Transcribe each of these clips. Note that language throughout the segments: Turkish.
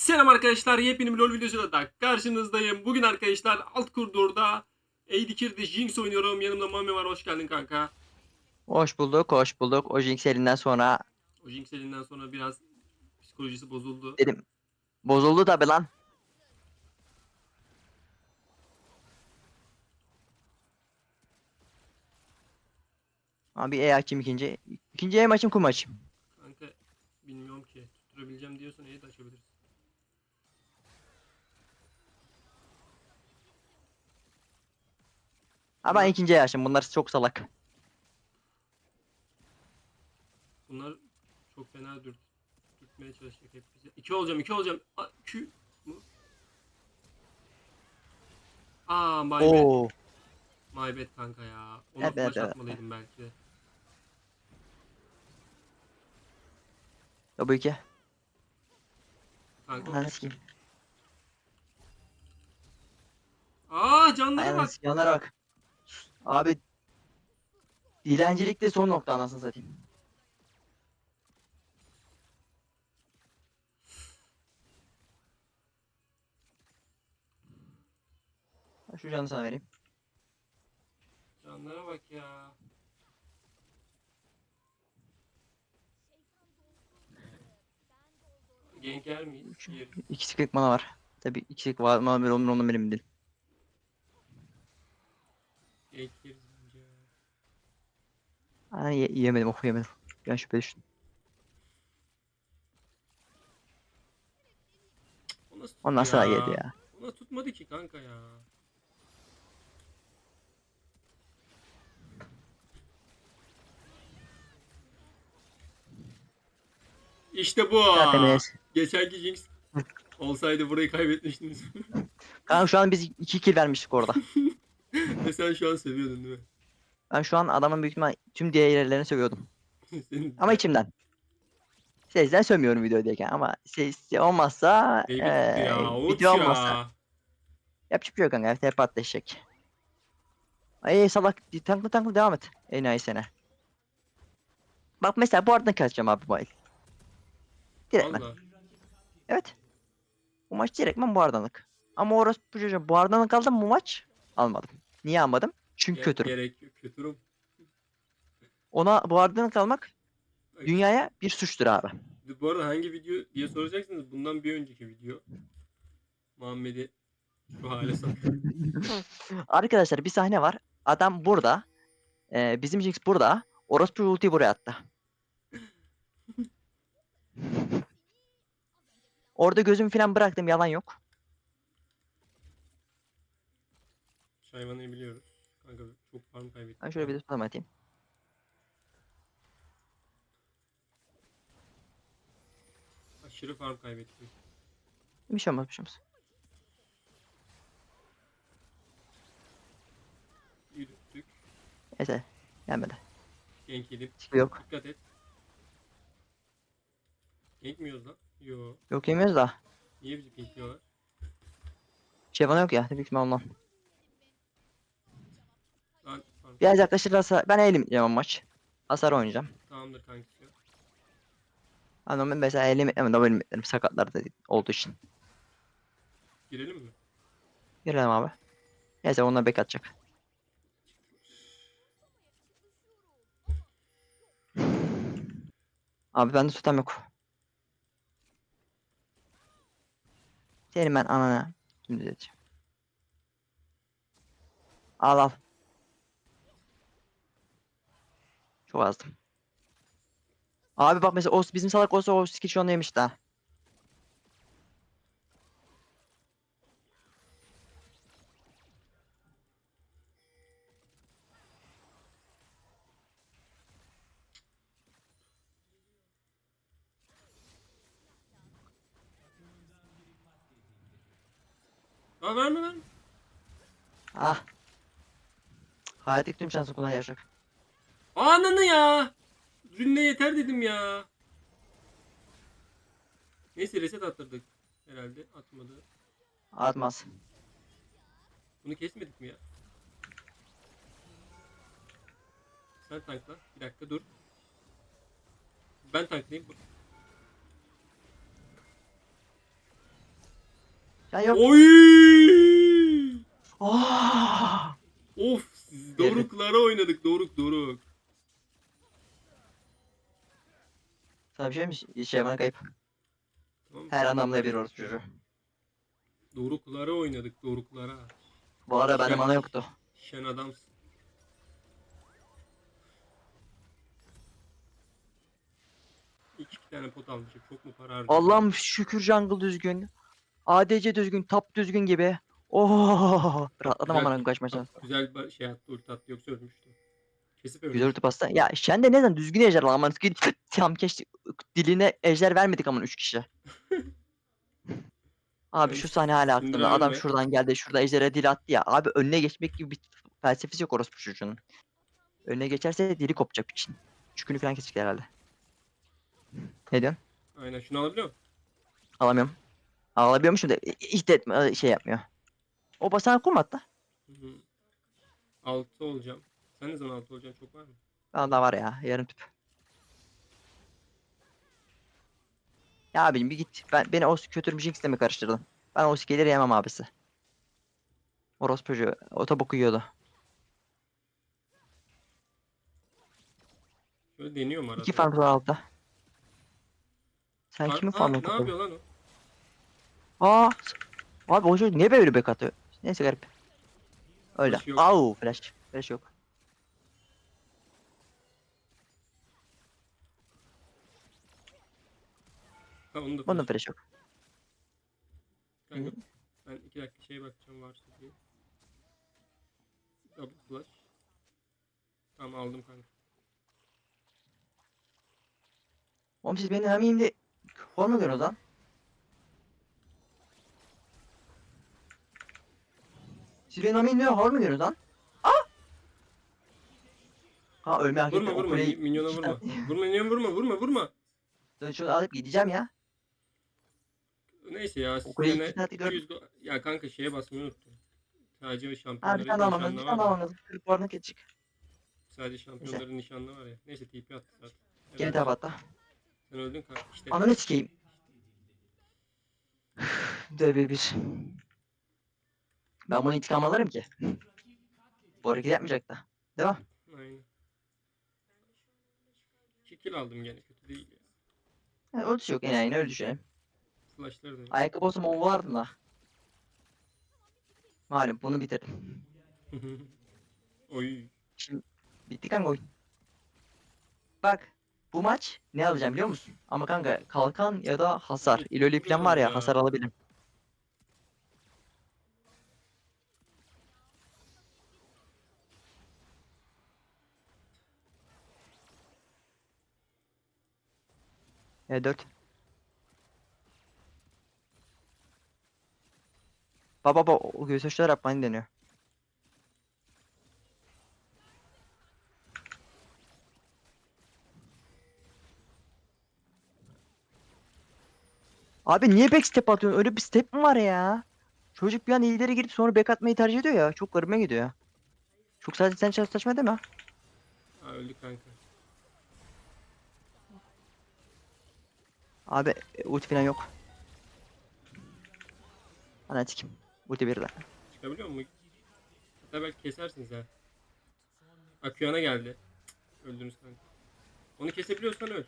Selam arkadaşlar, yepyeni bir LoL videosuyla da karşınızdayım. Bugün arkadaşlar alt koridorda Eydikir'de Jinx oynuyorum. Yanımda Mami var, hoş geldin kanka. Hoş bulduk, hoş bulduk. O Jinx elinden sonra O Jinx elinden sonra biraz psikolojisi bozuldu. dedim bozuldu tabi lan. Abi E açayım ikinci. İkinci E açayım kum açayım. Kanka bilmiyorum ki. Tutturabileceğim diyorsan iyi de açabiliriz. Ha ben ikinci açayım. Bunlar çok salak. Bunlar çok fena dürt, dürtmeye çalışacak hep bize. İki olacağım, iki olacağım. A, Q mu? Aa my bad. Oo. My bad kanka ya. Ona Evet, flash evet. atmalıydım belki de. Tabii ki. Kanka. Ananı sikeyim. Aa canlara Ananı bak. sikeyim. Onlara bak. Abi dilencilik de son nokta anasını satayım. Şu canı sana vereyim. Canlara bak ya. Genk yer miyiz? Yer. İkisi mana var. Tabi ikisi var mana bir onun onun benim değil. Yeriz bence ya. Aa, ye- yiyemedim oku yemedim. Ben şüphe düştüm. O nasıl Ondan sonra yedi ya. O nasıl tutmadı ki kanka ya. İşte bu. Tertemiz. Geçenki Jinx olsaydı burayı kaybetmiştiniz. Kanka şu an biz 2 kill vermiştik orada. Ve sen şu an seviyordun değil mi? Ben şu an adamın büyük ihtimal tüm diğerlerini sövüyordum. Senin Ama içimden. Sesden sövmüyorum videodayken ama ses olmazsa eee, tuttu ya. Umut video ya. olmazsa yapacak bir şey yok kanka. Hep atlayacak. Ay salak tanklı tanklı devam et. En iyi sene. Bak mesela bu aradan kaçacağım abi bu el. Direkt ben. Evet. Bu maç direktmen bu aradanlık. Ama orası bu çocuğa bu aradanlık aldım bu maç. Almadım. Niye almadım? Çünkü Ge- kötürüm. Gerek yok. Kötürüm. Ona bu aradanlık almak Bak, dünyaya bir suçtur abi. Bu arada hangi video diye soracaksınız. Bundan bir önceki video. Muhammed'i şu hale sattı. Arkadaşlar bir sahne var. Adam burada. Ee, bizim Jinx burada. Orospu ultiyi buraya attı. Orada gözümü falan bıraktım yalan yok. Şayvanayı biliyoruz. Kanka çok farm kaybettik. Ben şöyle bir de tutam atayım. Aşırı farm kaybettik. Bir şey olmaz bir şey olmaz. Yürüttük. Neyse. Gelmedi. Gank yedik. Hiçbir yok. Dikkat et. Gank mi yiyoruz lan? Yo. Yok yemiyoruz da. Niye bizi gankliyorlar? Şey bana yok ya. Büyük ihtimal ondan. Lan farm. Biraz yaklaşırlarsa ben elim yemem maç. Hasar oynayacağım. Tamamdır kankisi. Ama ben mesela elim yemem. Double elim sakatlar da olduğu için. Girelim mi? Girelim abi. Neyse onlar bek atacak. Abi bende tutam yok. Senin ben anana. Şimdi. Al al. Çok azdım. Abi bak mesela o bizim salak olsa o skill şu yemiş daha. Aa verme verme. Ah. Hayattaki tüm şansı kullanacak. Ananı ya. Rünne yeter dedim ya. Neyse reset attırdık. Herhalde atmadı. Atmaz. Bunu kesmedik mi ya? Sen tankla. Bir dakika dur. Ben tanklayayım. Can yok. Oy! Oh! Of siz doruklara oynadık doruk doruk. Mi? Şey bana kayıp. Tamam. Her anlamda bir orospu çocuğu. Doruklara oynadık doruklara. Bu ara bende Şen- mana yoktu. Şen adamsın. İki tane pot almışım. Çok mu para harcadım? Allah'ım şükür jungle düzgün. ADC düzgün, top düzgün gibi. Oh! Rahatladım Güzel. kaçmaçtan. Güzel bir şey attı ulti attı yoksa ölmüştü. Kesip ölmüş. Güzel ulti bastı. Ya sen de neden düzgün ejder lan aman tam keşke diline ejder vermedik aman 3 kişi. Abi şu sahne hala aklımda. Adam şuradan geldi, şurada ejdere dil attı ya. Abi önüne geçmek gibi bir felsefesi yok orospu çocuğunun. Önüne geçerse dili kopacak için. Çükünü falan kesecek herhalde. Ne diyorsun? Aynen şunu alabiliyor musun? Alamıyorum. Alabiliyormuşum da i- hiç de etme- şey yapmıyor. O basana kurma hatta. Hı hı. Altı olacağım. Sen ne zaman altı olacaksın? Çok var mı? Da var ya yarım tüp. Ya abim bir git. Ben beni o kötü bir jinxle mi karıştırdın? Ben o sikeleri yemem abisi. Orospu çocuğu otobok yiyordu. Şöyle deniyorum arada. İki farm var altta. Sen Far- kimin Aa, farmını Ne yapıyor lan o? Aa! Abi o çocuk niye böyle bek atıyor? Neyse garip. Öyle. Flash yok. Au flash. Flash yok. Ha onu da Bunun flash. yok. Kanka, ben iki dakika şeye bakacağım varsa diye. Double flash. Tamam aldım kanka. Oğlum siz beni hem indi. Hor mu görüyorsunuz lan? Siz beni hem indi hor mu görüyorsunuz lan? Aa! Ha ölme hak Vurma vurma minyona vurma. Vurma minyona vurma vurma vurma. Ben şunu alıp gideceğim ya. Neyse ya O kuleyi sisteme iki saat gidiyorum. 200 go- Ya kanka şeye basmayı unuttum. Sadece Ha bir şampiyonların tane almam lazım. Bir nişanlı tane var ya. lazım. Kırık geçecek. Sadece şampiyonların nişanlı var ya. Neyse TP attı zaten. Geri Evet, tarafa hatta. Sen öldün kanka. İşte Ananı sikeyim. Dö bir bir. Ben bunu intikam alırım ki. Bu hareket yapmayacak da. Değil mi? Aynen. 2 kill aldım gene kötü değil ya. Yani ultisi yok yani öyle düşünelim. Flashları da yok. Ayakkabı olsa mum vardı da. Malum bunu bitirdim. Oy. Bitti kanka oyun. Bak bu maç ne alacağım biliyor musun? Ama kanka kalkan ya da hasar. İlöli falan var ya hasar alabilirim. E4. Baba baba o göğüs açılar yapmayı deniyor. Abi niye back step atıyorsun? Öyle bir step mi var ya? Çocuk bir an ileri girip sonra back atmayı tercih ediyor ya. Çok garibime gidiyor. Çok sadece sen sa- saçma değil mi? Ha öldü kanka. Abi e, ulti falan yok. Ana kim? Ulti bir de. Çıkabiliyor mu? Hatta belki kesersiniz ha. Akuyana geldi. Cık, Öldünüz kanka. Onu kesebiliyorsan öl.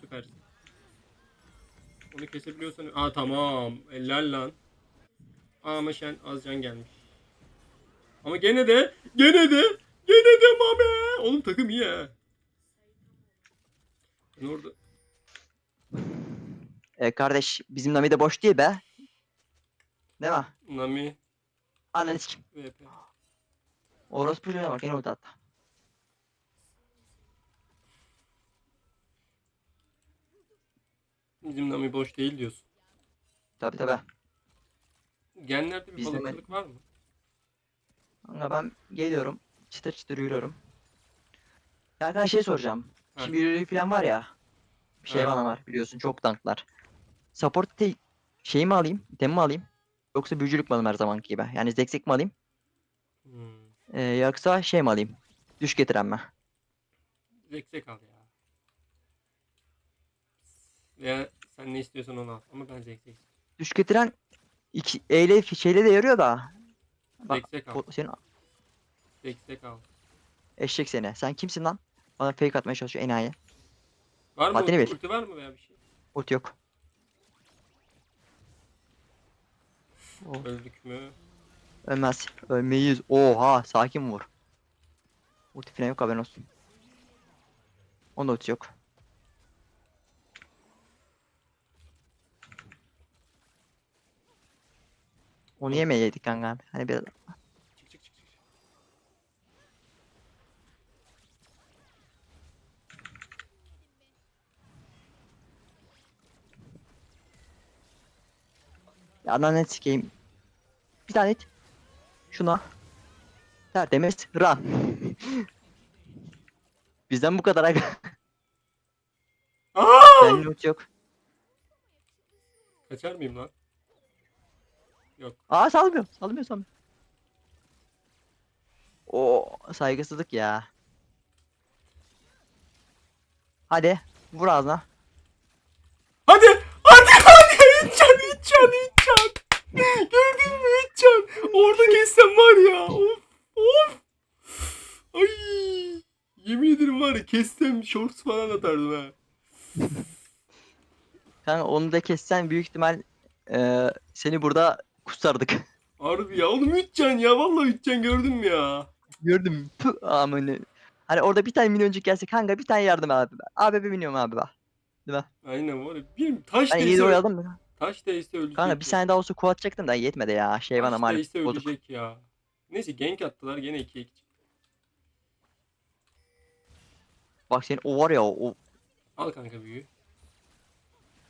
Süpersin. Onu kesebiliyorsan öl. Aa tamam. Eller lan. Aa ama şen az can gelmiş. Ama gene de gene de gene de mame. Oğlum takım iyi ha. Ben orada E, kardeş bizim Nami de boş değil be. Değil mi? Nami Ananı kim? VP. Orospu çocuğuna bak yine ulti attı. Bizim Nami boş değil diyorsun. Tabi tabi. Genlerde bir Bizim balıkçılık var mı? Kanka ben geliyorum. Çıtır çıtır yürüyorum. Ya ben şey soracağım. Ha. Şimdi yürüyü falan var ya. Bir şey Ha. bana var biliyorsun çok tanklar. Support te- şeyi mi alayım? İtem mi alayım? Yoksa büyücülük mi alayım her zamanki gibi? Yani zeksek mi alayım? Hmm. Ee, yoksa şey mi alayım? Düş getiren mi? Zeksek al ya. Veya sen ne istiyorsan onu al. Ama ben zeksek istiyorum. Düş getiren İki, E ile şeyle de yarıyor da. Bak, Destek al. senin Destek al. eşek seni. Sen kimsin lan? Bana fake atmaya çalışıyor enayi. Var mı? Ulti var mı veya bir şey? Ulti yok. Oh, Öldük mü? ölmez. Ölmeyiz. Oha sakin vur. Ulti falan yok haberin olsun. Onda ulti yok. Onu yemeyeydik kanka. Hani biraz Çık çık çık çık. Ne sikeyim. Bir tane it. Şuna. Tertemiz. Run. Bizden bu kadar aga. Senin ulti yok. Kaçar mıyım lan? Yok. Aa salmıyor. Salmıyor salmıyor. O saygısızlık ya. Hadi vur ağzına. Hadi! Hadi hadi! İtcan! İtcan! İtcan! Gördün mü İtcan? Orada kessem var ya. Of! Of! Ay! Yemin ederim var ya kessem shorts falan atardım ha. Kanka onu da kessen büyük ihtimal eee, seni burada kusardık. Harbi ya oğlum İtcan ya. Vallahi İtcan gördün mü ya? Gördüm. Püh amını. Hani orada bir tane milyoncu gelse kanka bir tane yardım abi. Abi bir milyon abi bak. Aynen var ya. Bir taş iyi değse, oyaladım mı? Taş değse ölecek. Kanka bir saniye daha olsa kuat çektim da yetmedi ya. Şey bana Taş maalesef değse bozuk. ölecek ya. Neyse gank attılar gene 2'ye 2. Bak senin o var ya o. o Al kanka büyüğü.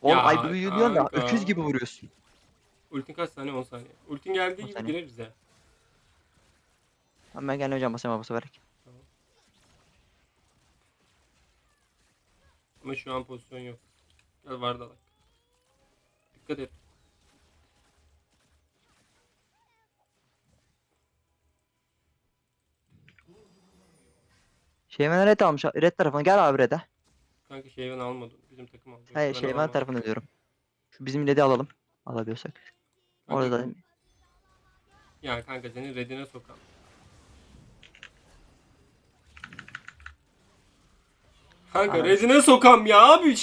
Oğlum Ya ay büyüğü diyorsun da kanka. öküz gibi vuruyorsun. Ultin kaç saniye? 10 saniye. Ultin geldiği 10 gibi saniye. gireriz ya. Ama ben gene hocam basama bu sefer. Ama şu an pozisyon yok. Gel var da bak. Dikkat et. Şeymen red almış. Red tarafına gel abi red'e. Kanka şeyden almadım. Bizim takım aldı. Hayır ben Şeymen alamam. tarafına diyorum. Şu bizim red'i alalım. Alabiliyorsak. Kanka, Orada da Ya kanka seni redine sokalım. Kanka Abi. redine sokam ya abi.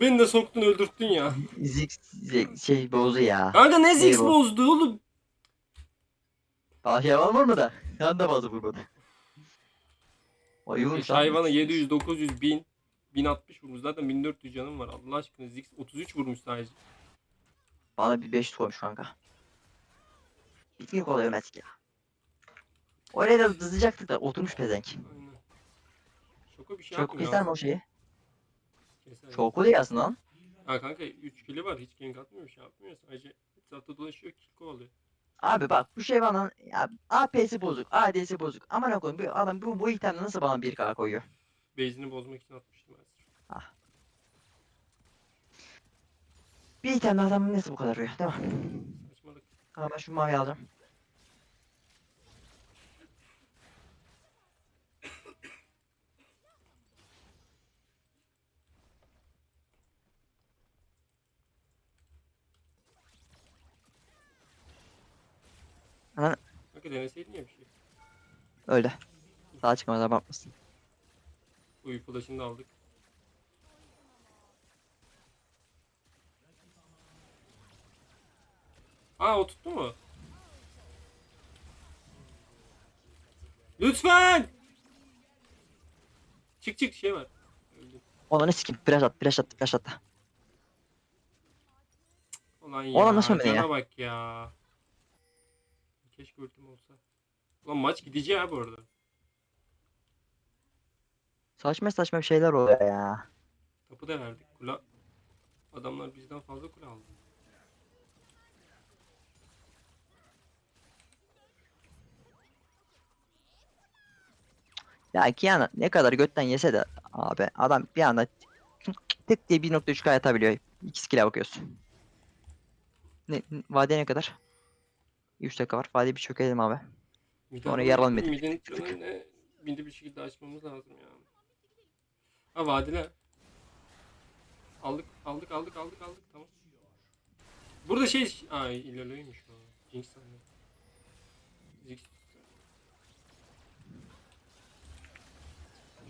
Beni de soktun öldürttün ya. zik- şey bozu ya. Kanka ne zix Eyvah. bozdu oğlum. Daha şey var mı da? Sen de bazı vurmadı. Yumuş lan. Hayvana 700, 900, 1000, 1060 vurmuş. Zaten 1400 canım var. Allah aşkına Ziggs 33 vurmuş sadece. Bana bir 5 koymuş kanka. Bitkin kolay ölmez ya. Oraya da hızlayacaktık da oturmuş pezenk. Aynen. Şoko bir şey Çok yapmıyor. keser mi o şeyi? Keser. Çok aslında lan. Ha kanka 3 kili var. Hiç gank atmıyor. Şey yapmıyor. Sadece etrafta dolaşıyor. Kill kovalıyor. Abi bak bu şey bana ya AP'si bozuk, AD'si bozuk. Aman koyayım bu adam bu, bu itemde nasıl bana 1K koyuyor? Base'ini bozmak için atmıştım ben. sırf. Bir itemde adam nasıl bu kadar uyuyor mi? Saçmalık. Ama ben şu mavi alacağım. Kanka deneseydin ya bir şey. Öyle. Sağ çıkmadan bakmasın. Uyu flash'ını da aldık. Aa o tuttu mu? Lütfen! Çık çık şey var. Öldüm. Ona ne sikim? Flash at, flash at, flash at. Ulan Ona ya, nasıl ölmedi ya? cana bak ya. Keşke ultim olsa. Ulan maç gideceği ha bu arada. Saçma saçma bir şeyler oluyor ya. Tapu da verdik. Kula... Adamlar bizden fazla kule aldı. Ya Kiana ne kadar götten yese de abi adam bir anda tık diye 1.3K atabiliyor. 2 skill'e bakıyorsun. Ne, vade ne kadar? 3 dakika var. Vadeyi bir çökelim abi. Mid Sonra alalım. yaralım dedik. Midi bir şekilde açmamız lazım ya. Ha vadiler. Aldık aldık aldık aldık aldık tamam. Burada şey... Aa ilerleymiş o. Jinx sandım. Jinx.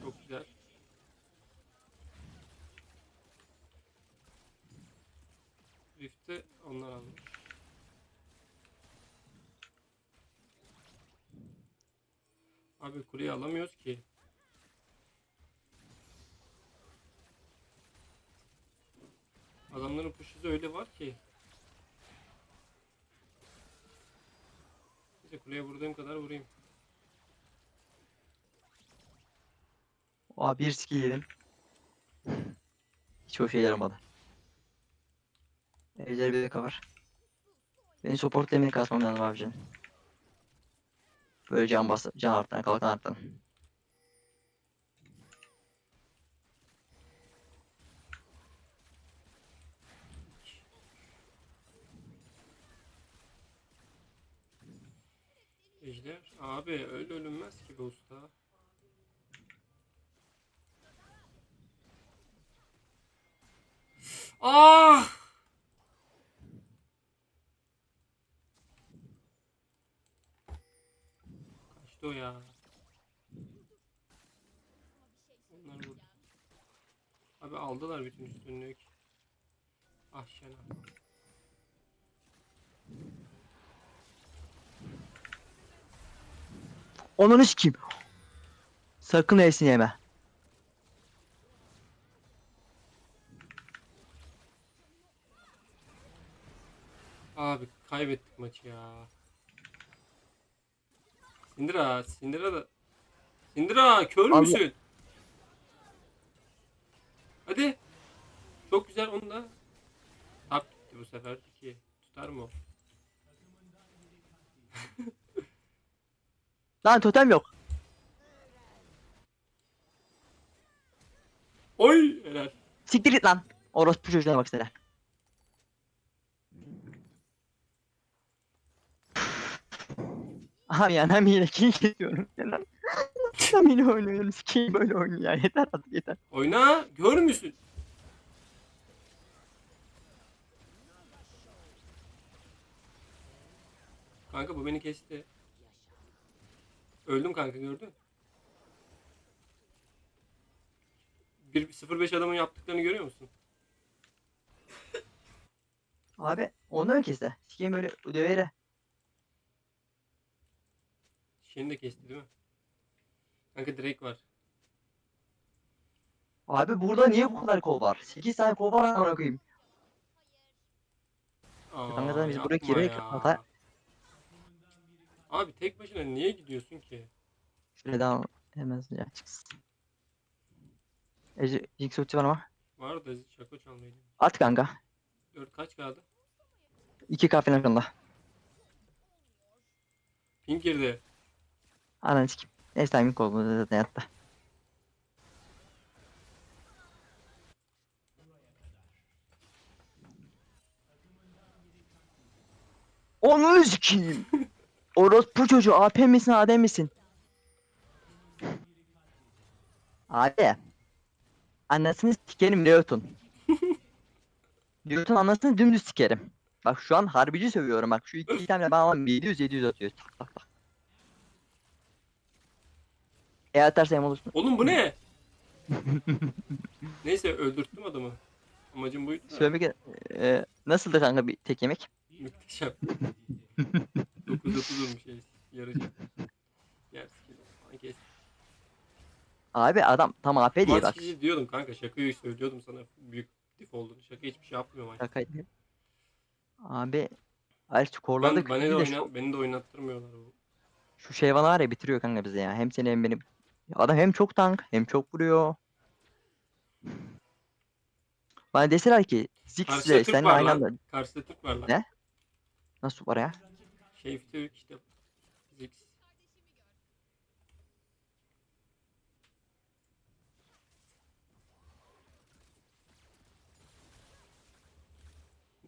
Çok güzel. Rift'te onlar almış. Abi kuleyi alamıyoruz ki. Adamların push hızı öyle var ki. Neyse kuleye vurduğum kadar vurayım. Aa bir skill yedim. Hiç hoş şey yaramadı. Ejder bir de cover. Beni support demeye kasmam lazım abicim. Böyle can bas, can arttan, kalkan arttan. Ejder. Abi öyle ölünmez ki bu usta. Ah! Kaçtı o ya. Onlar vurdu. Abi aldılar bütün üstünlük. Ah Şena. Onu sikeyim. Sakın esin yeme. Abi kaybettik maçı ya. Sindira, Sindira da... Sindira kör Abi- müsün? Hadi. Çok güzel onu da. Tap gitti bu sefer ki. Tutar mı o? Lan totem yok. Oy helal. Siktir git lan. Orospu çocuğuna bak sen. Abi ya ben yine kill kesiyorum. Ya lan. Ben yine oynuyorum. Sikeyim böyle oynuyor ya. Yeter artık yeter. Oyna. Gör müsün? Kanka bu beni kesti. Öldüm kanka gördün. 1-0-5 adamın yaptıklarını görüyor musun? Abi onu da kesti. Sikeyim böyle dövere. Şeyini de kesti değil mi? Kanka Drake var. Abi burada niye bu kadar kol var? 8 tane kol var amına koyayım. Aa, Kanka zaten biz buraya yapma girerek ya. hata- Abi tek başına niye gidiyorsun ki? Şöyle daha hemen ya çıksın. Ece ilk ulti var ama. Var da şako çalmaydı. At kanka. 4 kaç kaldı? 2k falan kanda. Pink girdi. Ananı sikeyim. Neyse timing oldu zaten yattı. Onu sikeyim. Orospu çocuğu AP misin AD misin? Abi. Anasını sikerim Leot'un. Leot'un anasını dümdüz sikerim. Bak şu an harbici sövüyorum bak şu iki itemle ben alamam 700 700 atıyor. Tak tak E atarsa hem olursun. Oğlum bu ne? Neyse öldürttüm adamı. Amacım buydu da. Söylemek e, nasıldı kanka bir tek yemek? Muhteşem. 9 9 olmuş şey. Yarıcı. Kes. Abi adam tam AP değil Maç bak. kişi diyordum kanka şakayı söylüyordum sana büyük dif olduğunu. Şaka hiçbir şey yapmıyor maç. Şakaydı. Abi skorlarda Ben, beni, de de şu, oyna, beni de oynattırmıyorlar bu. şu şey var ya bitiriyor kanka bizi ya. Hem seni hem benim. Adam hem çok tank hem çok vuruyor. Bana deseler ki Ziggs Karşıda ile Türk seninle var aynı lan. anda Karşıda Türk var lan. Ne? nasıl var ya? Şey Türk işte. Zix.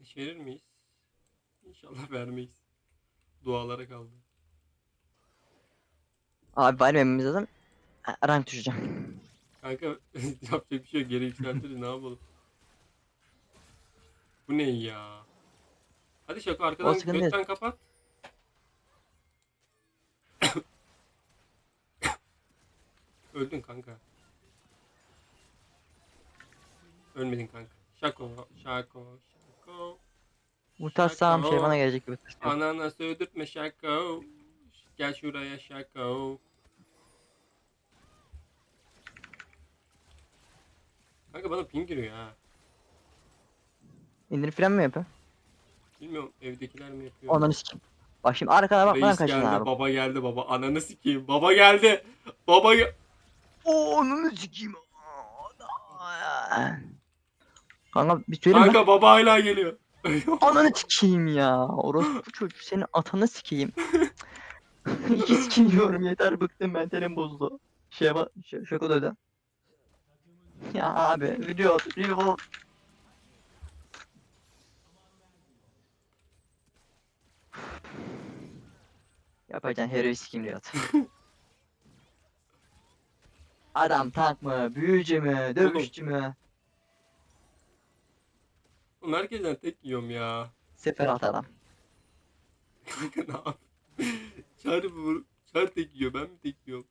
İş verir miyiz? İnşallah vermeyiz. Dualara kaldı. Abi vermememiz lazım. Rank düşeceğim. Kanka yapacak bir şey yok. Geri yükseltiriz ne yapalım. Bu ne ya? Hadi Şako arkadan sıkıntı değil. götten kapat. Öldün kanka. Ölmedin kanka. Şako, Şako, Şako. Ultarsam şey Şaka. bana gelecek gibi. tırsıyorum. Ananas öldürtme Şako. Gel şuraya Şako. Kanka bana ping giriyor ha. İndirim falan mı yapıyor? Bilmiyorum evdekiler mi yapıyor? Ondan sikeyim. Bak şimdi arkana Reis kaçın geldi, abi. baba geldi baba. Ananı sikeyim. Baba geldi. Baba ge- Oo onu sikeyim. Kanka bir söyleyeyim mi? Kanka baba hala geliyor. Ananı sikeyim ya. Orospu çocuk senin atanı sikeyim. İki diyorum yeter bıktım ben telim bozuldu. Şeye bak şaka da. Ya abi video video. Yapacaksın hero'yu sikeyim diyor. Adam tank mı, büyücü mü, dövüşçü mü? Oğlum herkesten tek yiyorum ya. Sefer at adam. Kanka ne yap? Çağrı vur. Çağrı tek yiyor. Ben mi tek yiyorum?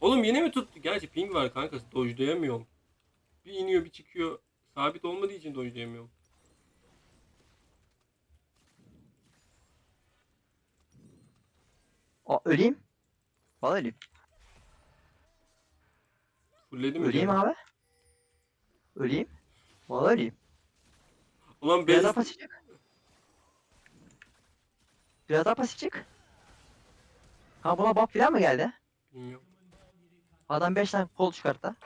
Oğlum yine mi tuttu? Gerçi ping var kanka. Dojlayamıyorum. Bir iniyor bir çıkıyor. Sabit olmadığı için dojlayamıyorum. Aa, öleyim. Valla öleyim. Fulledim mi? Öleyim canım? abi. Öleyim. Valla öleyim. Ulan Biraz daha pasif çık. Biraz daha pasif çık. Ha buna buff falan mı geldi? Bilmiyorum. Adam 5 tane kol çıkarttı.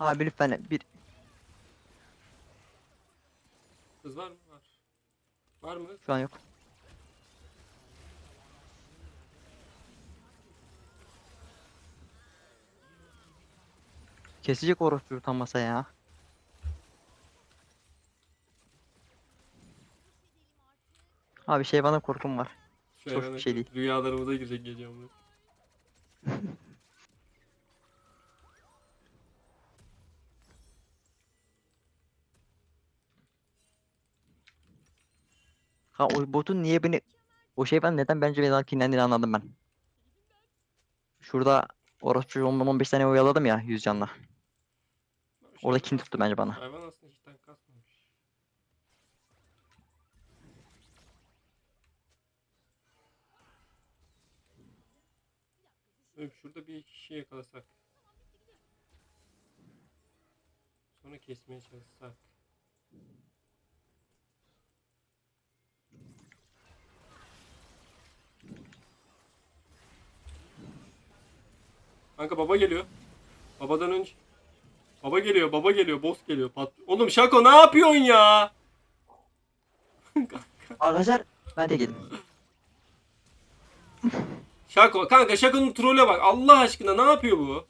Abi lütfen bir Kız var mı? Var. Var mı? şu an yok. Kesecek orospu utanmasa ya. Abi şey bana korkum var. Şöyle bir ben- şey değil. Rüyalarımıza girecek geliyorum. Ha o botun niye beni o şey ben neden bence beni kinlendiğini anladım ben. Şurada orospu 10-15 tane oyaladım ya 100 canla. Orada kim tuttu bence bana. Hayvan aslında hiç tank kasmamış. Öp şurada bir kişi yakalasak. Sonra kesmeye çalışsak. Kanka baba geliyor. Babadan önce. Baba geliyor, baba geliyor, boss geliyor. Pat Oğlum Şako ne yapıyorsun ya? Arkadaşlar ben de geldim. Şako, kanka Şako'nun trole bak. Allah aşkına ne yapıyor bu?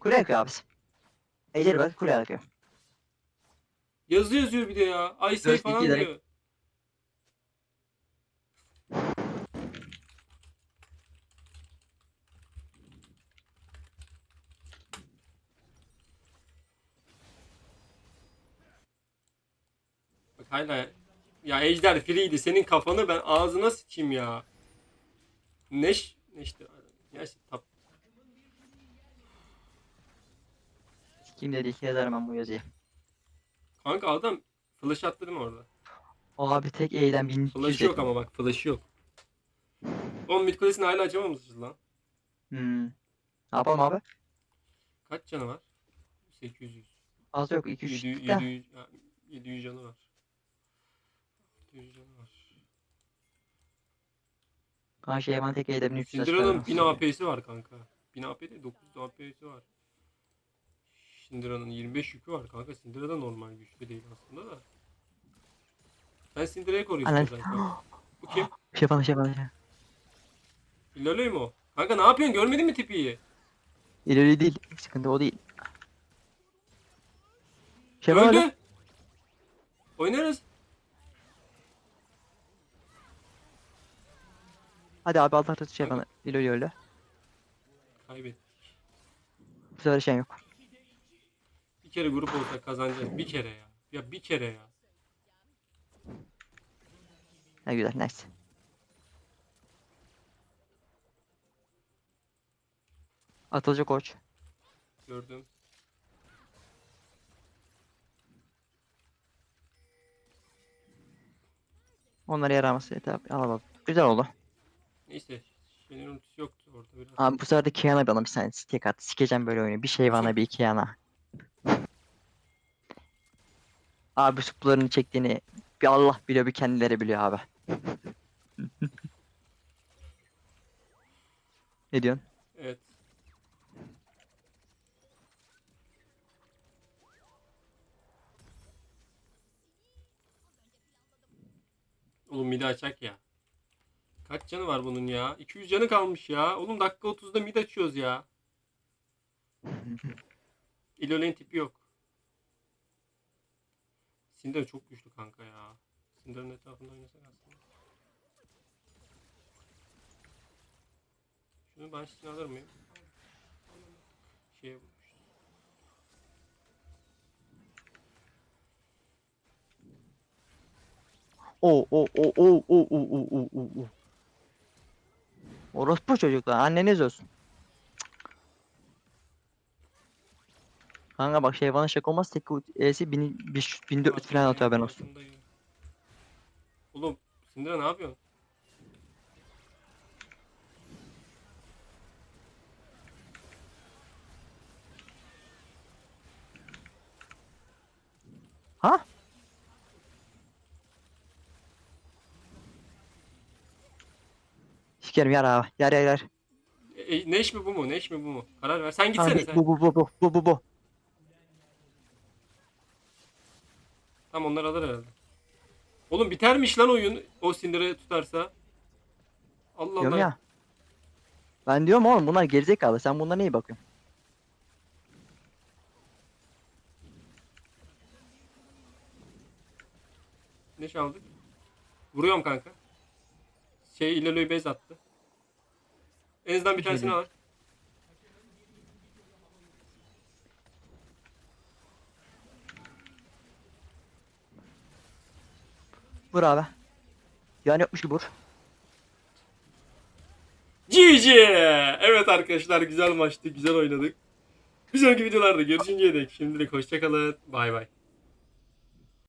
Kule yakıyor abisi. Ejder bak kule yakıyor. Yazı yazıyor bir de ya. Ay say Dört falan iki diyor. Hala ya Ejder freeydi. Senin kafanı ben ağzına sıçayım ya. Neş neşti. Gerçi tap. Kim dedi iki yazarım ben bu yazıyı. Kanka adam flash attı değil mi orada? Abi tek eylem 1200 Flash'ı yok ama bak flash'ı yok. Oğlum mid kulesini hala açamamışız lan. Hmm. Ne yapalım abi? Kaç canı var? 800. Az yok 2 3 700, de. 700, ha, 700 canı var. 700 canı var. Kanka şey bana tek eylem 300 Syndra'nın 1000 AP'si var kanka. 1000 AP değil 900 AP'si var. Syndra'nın 25 yükü var kanka. Syndra da normal güçlü değil aslında da. Sen Syndra'yı koruyorsun Anan. zaten. Bu kim? Şey bana şey bana. Laloy mu? Kanka ne yapıyorsun? Görmedin mi tipiyi? İleri değil. Sıkıntı o değil. Şey. Öldü. Oynarız. Hadi abi alt tarafı şey bana. İleri öyle. Kaybettik. sefer şey yok. Bir kere grup olsak kazanacağız. Bir kere ya. Ya bir kere ya. Ne güzel nice. Atılacak koç. Gördüm. Onlara yaraması yeter. Alalım. Güzel oldu. Neyse. Şeyin ultisi yoktu orada biraz. Abi bu sefer de Kiana bana bir tane tek at. Sikeceğim böyle oyunu. Bir şey bana bir Kiana. Abi suplarını çektiğini bir Allah biliyor bir kendileri biliyor abi. ne diyorsun? Evet. Oğlum mid açak ya. Kaç canı var bunun ya? 200 canı kalmış ya. Oğlum dakika 30'da mid açıyoruz ya. İlolen tipi yok. Cinder çok güçlü kanka ya. Cinder'ın etrafında oynasak aslında. Şunu ben sizin alır mıyım? Şeye. O o o o o o o o o o. Orospu çocuklar anneniz olsun. Kanka bak şey bana şaka olmaz tek E'si 1400 falan atıyor ben olsun. Oğlum Syndra ne yapıyorsun? Ha? Sikerim yar abi. Yar yar yar. E, e, ne iş mi bu mu? Ne iş mi bu mu? Karar ver. Sen gitsene Hangi- sen. Bu bu bu bu bu bu bu. Tamam onlar alır herhalde. Oğlum bitermiş lan oyun. O Syndra'yı tutarsa. Allah Diyorum Allah. ya. Ben diyorum oğlum bunlar gerizekalı. Sen bunlara iyi bakıyorsun? Ne çaldık? Vuruyorum kanka. Şey İlalo'yu bez attı. En azından bir tanesini alır. Vur abi. Yani yokmuş gibi vur. GG! Evet arkadaşlar güzel maçtı. Güzel oynadık. Bir sonraki videolarda görüşünceye dek şimdilik hoşçakalın. Bay bay.